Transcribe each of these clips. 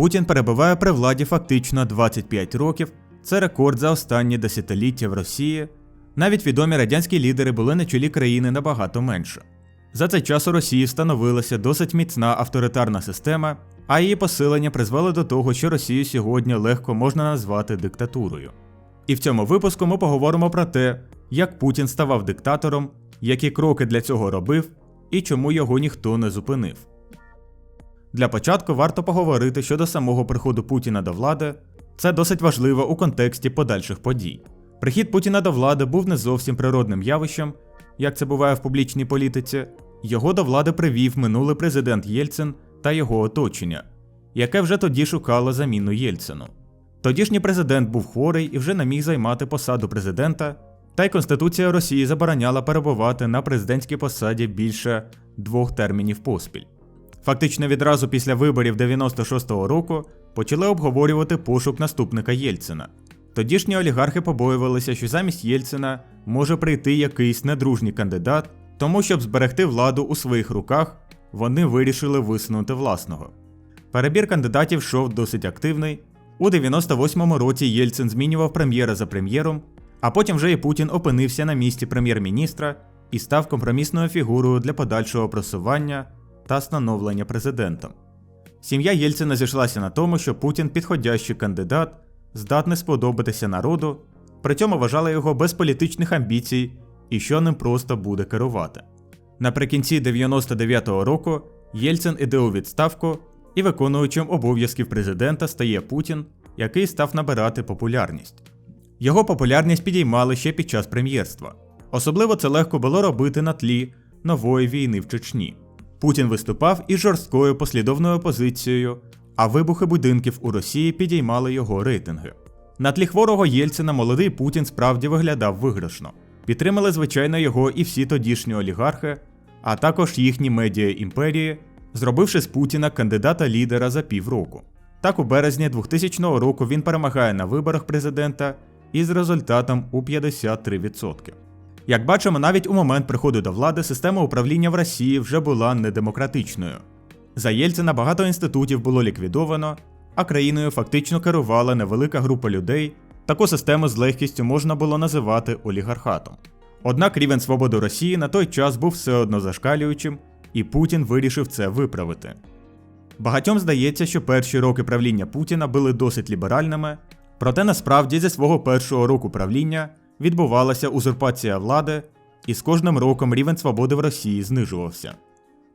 Путін перебуває при владі фактично 25 років. Це рекорд за останні десятиліття в Росії. Навіть відомі радянські лідери були на чолі країни набагато менше. За цей час у Росії встановилася досить міцна авторитарна система, а її посилення призвело до того, що Росію сьогодні легко можна назвати диктатурою. І в цьому випуску ми поговоримо про те, як Путін ставав диктатором, які кроки для цього робив і чому його ніхто не зупинив. Для початку варто поговорити щодо самого приходу Путіна до влади. Це досить важливо у контексті подальших подій. Прихід Путіна до влади був не зовсім природним явищем, як це буває в публічній політиці. Його до влади привів минулий президент Єльцин та його оточення, яке вже тоді шукало заміну Єльцину. Тодішній президент був хворий і вже не міг займати посаду президента, та й Конституція Росії забороняла перебувати на президентській посаді більше двох термінів поспіль. Фактично відразу після виборів 96-го року почали обговорювати пошук наступника Єльцина. Тодішні олігархи побоювалися, що замість Єльцина може прийти якийсь недружній кандидат, тому щоб зберегти владу у своїх руках, вони вирішили висунути власного. Перебір кандидатів йшов досить активний. У 98-му році Єльцин змінював прем'єра за прем'єром, а потім вже і Путін опинився на місці прем'єр-міністра і став компромісною фігурою для подальшого просування та становлення президентом. Сім'я Єльцина зійшлася на тому, що Путін підходящий кандидат, здатний сподобатися народу, при цьому вважала його без політичних амбіцій і що ним просто буде керувати. Наприкінці 99-го року Єльцин іде у відставку і виконуючим обов'язків президента стає Путін, який став набирати популярність. Його популярність підіймали ще під час прем'єрства. Особливо це легко було робити на тлі нової війни в Чечні. Путін виступав із жорсткою послідовною позицією, а вибухи будинків у Росії підіймали його рейтинги. На тлі хворого Єльцина молодий Путін справді виглядав виграшно. Підтримали, звичайно, його і всі тодішні олігархи, а також їхні медіа імперії, зробивши з Путіна кандидата лідера за півроку. Так, у березні 2000 року він перемагає на виборах президента із результатом у 53%. Як бачимо, навіть у момент приходу до влади система управління в Росії вже була недемократичною. За Єльцина багато інститутів було ліквідовано, а країною фактично керувала невелика група людей. Таку систему з легкістю можна було називати олігархатом. Однак рівень свободи Росії на той час був все одно зашкалюючим, і Путін вирішив це виправити. Багатьом здається, що перші роки правління Путіна були досить ліберальними, проте насправді зі свого першого року правління відбувалася узурпація влади, і з кожним роком рівень свободи в Росії знижувався.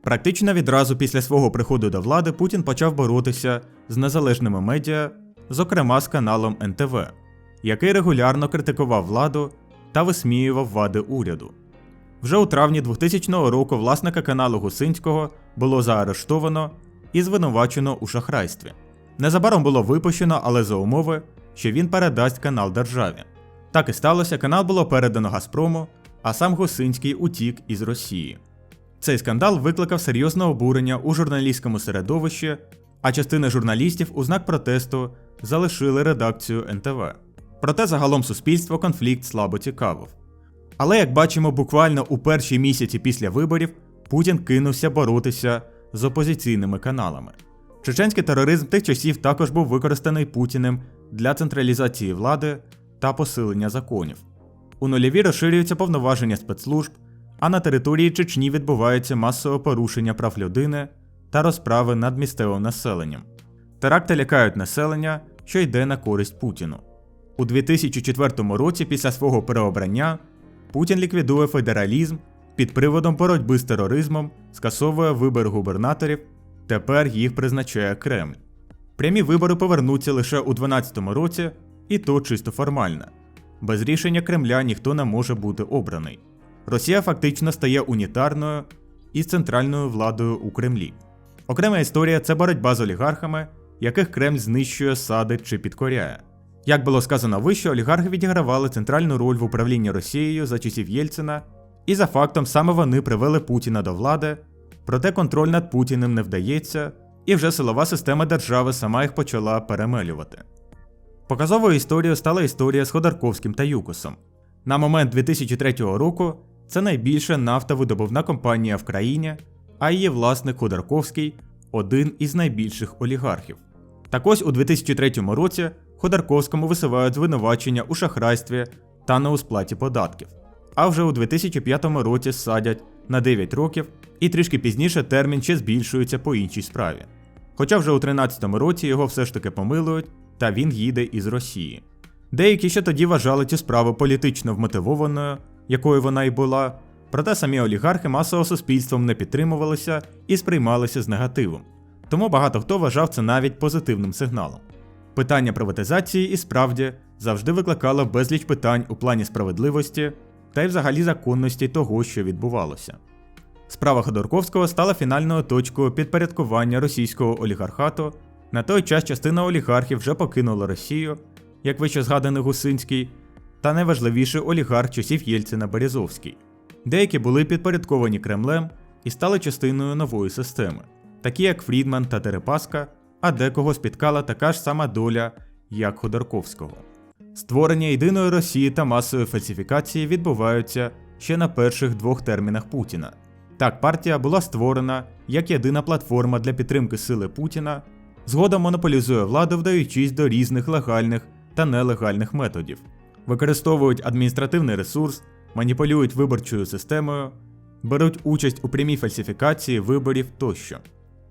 Практично відразу після свого приходу до влади Путін почав боротися з незалежними медіа, зокрема з каналом НТВ, який регулярно критикував владу та висміював вади уряду. Вже у травні 2000 року власника каналу Гусинського було заарештовано і звинувачено у шахрайстві. Незабаром було випущено, але за умови, що він передасть канал державі. Так і сталося, канал було передано Газпрому, а сам Гусинський утік із Росії. Цей скандал викликав серйозне обурення у журналістському середовищі, а частина журналістів у знак протесту залишили редакцію НТВ. Проте загалом суспільство конфлікт слабо цікавив. Але як бачимо, буквально у перші місяці після виборів Путін кинувся боротися з опозиційними каналами. Чеченський тероризм тих часів також був використаний Путіним для централізації влади та посилення законів. У нульові розширюються повноваження спецслужб, а на території Чечні відбувається масове порушення прав людини та розправи над місцевим населенням. Теракти лякають населення, що йде на користь Путіну. У 2004 році, після свого переобрання, Путін ліквідує федералізм під приводом боротьби з тероризмом, скасовує вибори губернаторів, тепер їх призначає Кремль. Прямі вибори повернуться лише у 2012 році, і то чисто формально. Без рішення Кремля ніхто не може бути обраний. Росія фактично стає унітарною із центральною владою у Кремлі. Окрема історія це боротьба з олігархами, яких Кремль знищує, садить чи підкоряє. Як було сказано вище, олігархи відігравали центральну роль в управлінні Росією за часів Єльцина, і за фактом саме вони привели Путіна до влади, проте контроль над Путіним не вдається, і вже силова система держави сама їх почала перемелювати. Показовою історією стала історія з Ходорковським та Юкосом. На момент 2003 року це найбільша нафтовидобувна компанія в країні, а її власник Ходорковський один із найбільших олігархів. Так ось у 2003 році Ходорковському висувають звинувачення у шахрайстві та на у сплаті податків. А вже у 2005 році садять на 9 років, і трішки пізніше термін ще збільшується по іншій справі. Хоча вже у 2013 році його все ж таки помилують, та він їде із Росії. Деякі ще тоді вважали цю справу політично вмотивованою, якою вона й була, проте самі олігархи масово суспільством не підтримувалися і сприймалися з негативом. Тому багато хто вважав це навіть позитивним сигналом. Питання приватизації і справді завжди викликало безліч питань у плані справедливості та й взагалі законності того, що відбувалося. Справа Ходорковського стала фінальною точкою підпорядкування російського олігархату. На той час частина олігархів вже покинула Росію, як вище згаданий Гусинський, та найважливіший олігарх часів Єльцина Березовський. Деякі були підпорядковані Кремлем і стали частиною нової системи, такі як Фрідман та Терепаска, а декого спіткала така ж сама доля, як Ходорковського. Створення єдиної Росії та масові фальсифікації відбуваються ще на перших двох термінах Путіна. Так, партія була створена як єдина платформа для підтримки сили Путіна, згодом монополізує владу, вдаючись до різних легальних та нелегальних методів, використовують адміністративний ресурс, маніпулюють виборчою системою, беруть участь у прямій фальсифікації виборів тощо.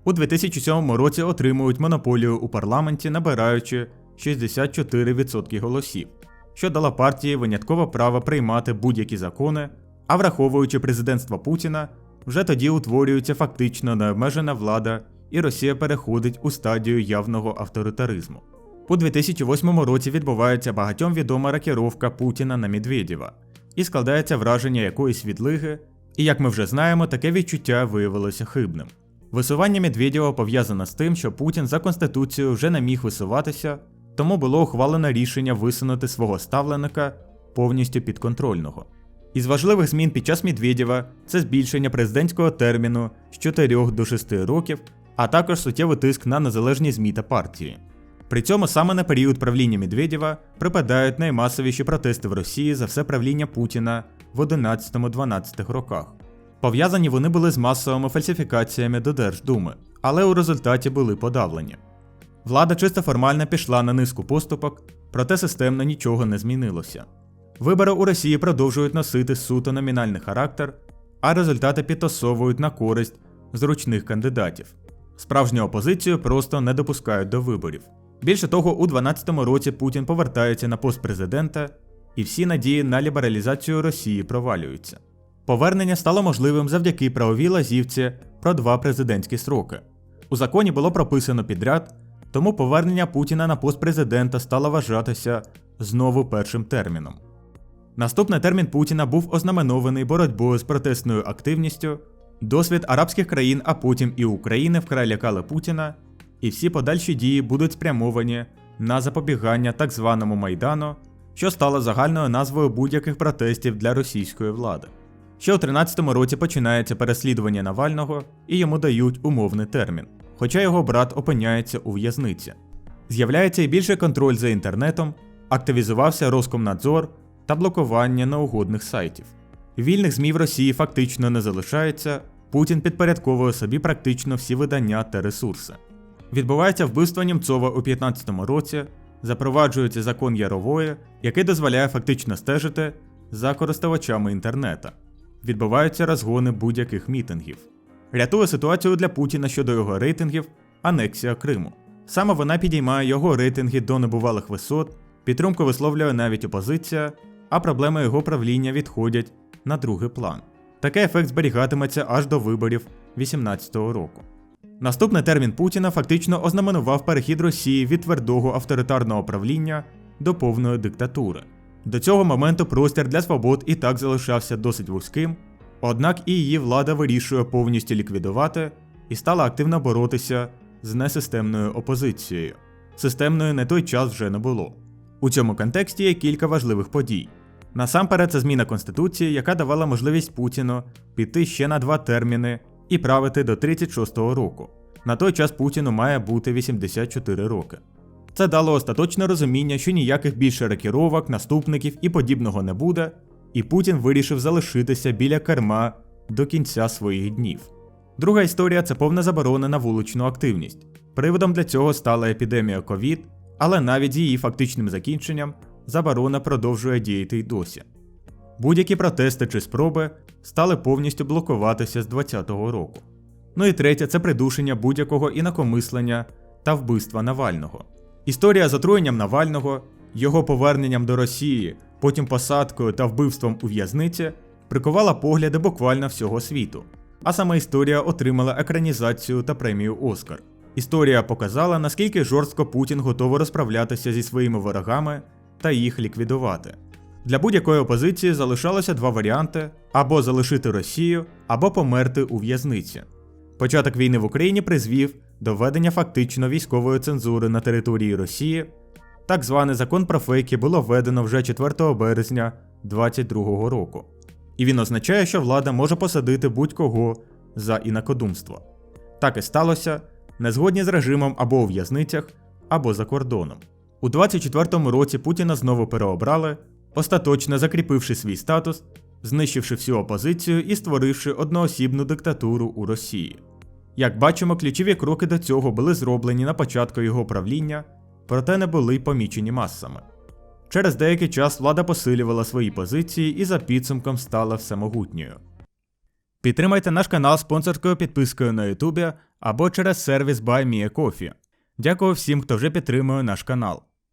У 2007 році отримують монополію у парламенті, набираючи 64% голосів, що дала партії виняткове право приймати будь-які закони, а враховуючи президентство Путіна, вже тоді утворюється фактично необмежена влада, і Росія переходить у стадію явного авторитаризму. У 2008 році відбувається багатьом відома ракіровка Путіна на Медведєва, і складається враження якоїсь відлиги, і як ми вже знаємо, таке відчуття виявилося хибним. Висування Медведєва пов'язане з тим, що Путін за конституцією вже не міг висуватися, тому було ухвалено рішення висунути свого ставленика повністю підконтрольного. Із важливих змін під час Медведєва це збільшення президентського терміну з 4 до 6 років, а також суттєвий тиск на незалежні ЗМІ та партії. При цьому саме на період правління Медведєва припадають наймасовіші протести в Росії за все правління Путіна в 11-12 роках. Пов'язані вони були з масовими фальсифікаціями до Держдуми, але у результаті були подавлені. Влада чисто формально пішла на низку поступок, проте системно нічого не змінилося. Вибори у Росії продовжують носити суто номінальний характер, а результати підтасовують на користь зручних кандидатів. Справжню опозицію просто не допускають до виборів. Більше того, у 2012 році Путін повертається на пост президента, і всі надії на лібералізацію Росії провалюються. Повернення стало можливим завдяки правовій лазівці про два президентські строки. У законі було прописано підряд, тому повернення Путіна на пост президента стало вважатися знову першим терміном. Наступний термін Путіна був ознаменований боротьбою з протестною активністю. Досвід арабських країн, а потім і України вкрай лякали Путіна, і всі подальші дії будуть спрямовані на запобігання так званому Майдану, що стало загальною назвою будь-яких протестів для російської влади. Ще у 13-му році починається переслідування Навального і йому дають умовний термін, хоча його брат опиняється у в'язниці. З'являється і більший контроль за інтернетом, активізувався Роскомнадзор та блокування неугодних сайтів. Вільних ЗМІ в Росії фактично не залишається, Путін підпорядковує собі практично всі видання та ресурси. Відбувається вбивство Німцова у 15-му році, запроваджується закон Ярової, який дозволяє фактично стежити за користувачами інтернета. Відбуваються розгони будь-яких мітингів. Рятує ситуацію для Путіна щодо його рейтингів анексія Криму. Саме вона підіймає його рейтинги до небувалих висот, підтримку висловлює навіть опозиція, а проблеми його правління відходять на другий план. Такий ефект зберігатиметься аж до виборів 18-го року. Наступний термін Путіна фактично ознаменував перехід Росії від твердого авторитарного правління до повної диктатури. До цього моменту простір для свобод і так залишався досить вузьким, однак і її влада вирішує повністю ліквідувати і стала активно боротися з несистемною опозицією. Системної на той час вже не було. У цьому контексті є кілька важливих подій. Насамперед, це зміна Конституції, яка давала можливість Путіну піти ще на два терміни і правити до 36-го року. На той час Путіну має бути 84 роки. Це дало остаточне розуміння, що ніяких більше ракіровок, наступників і подібного не буде, і Путін вирішив залишитися біля керма до кінця своїх днів. Друга історія це повна заборона на вуличну активність. Приводом для цього стала епідемія ковід, але навіть з її фактичним закінченням заборона продовжує діяти й досі. Будь-які протести чи спроби стали повністю блокуватися з 2020 року. Ну і третє це придушення будь-якого інакомислення та вбивства Навального. Історія з отруєнням Навального, його поверненням до Росії, потім посадкою та вбивством у в'язниці прикувала погляди буквально всього світу. А сама історія отримала екранізацію та премію Оскар. Історія показала, наскільки жорстко Путін готовий розправлятися зі своїми ворогами та їх ліквідувати. Для будь-якої опозиції залишалося два варіанти: або залишити Росію, або померти у в'язниці. Початок війни в Україні призвів до введення фактично військової цензури на території Росії. Так званий закон про фейки було введено вже 4 березня 2022 року. І він означає, що влада може посадити будь-кого за інакодумство. Так і сталося, незгодні з режимом або у в'язницях, або за кордоном. У 24-му році Путіна знову переобрали, остаточно закріпивши свій статус, знищивши всю опозицію і створивши одноосібну диктатуру у Росії. Як бачимо, ключові кроки до цього були зроблені на початку його правління, проте не були помічені масами. Через деякий час влада посилювала свої позиції і за підсумком стала всемогутньою. Підтримайте наш канал спонсорською підпискою на Ютубі або через сервіс BuyMeACoffee. Дякую всім, хто вже підтримує наш канал.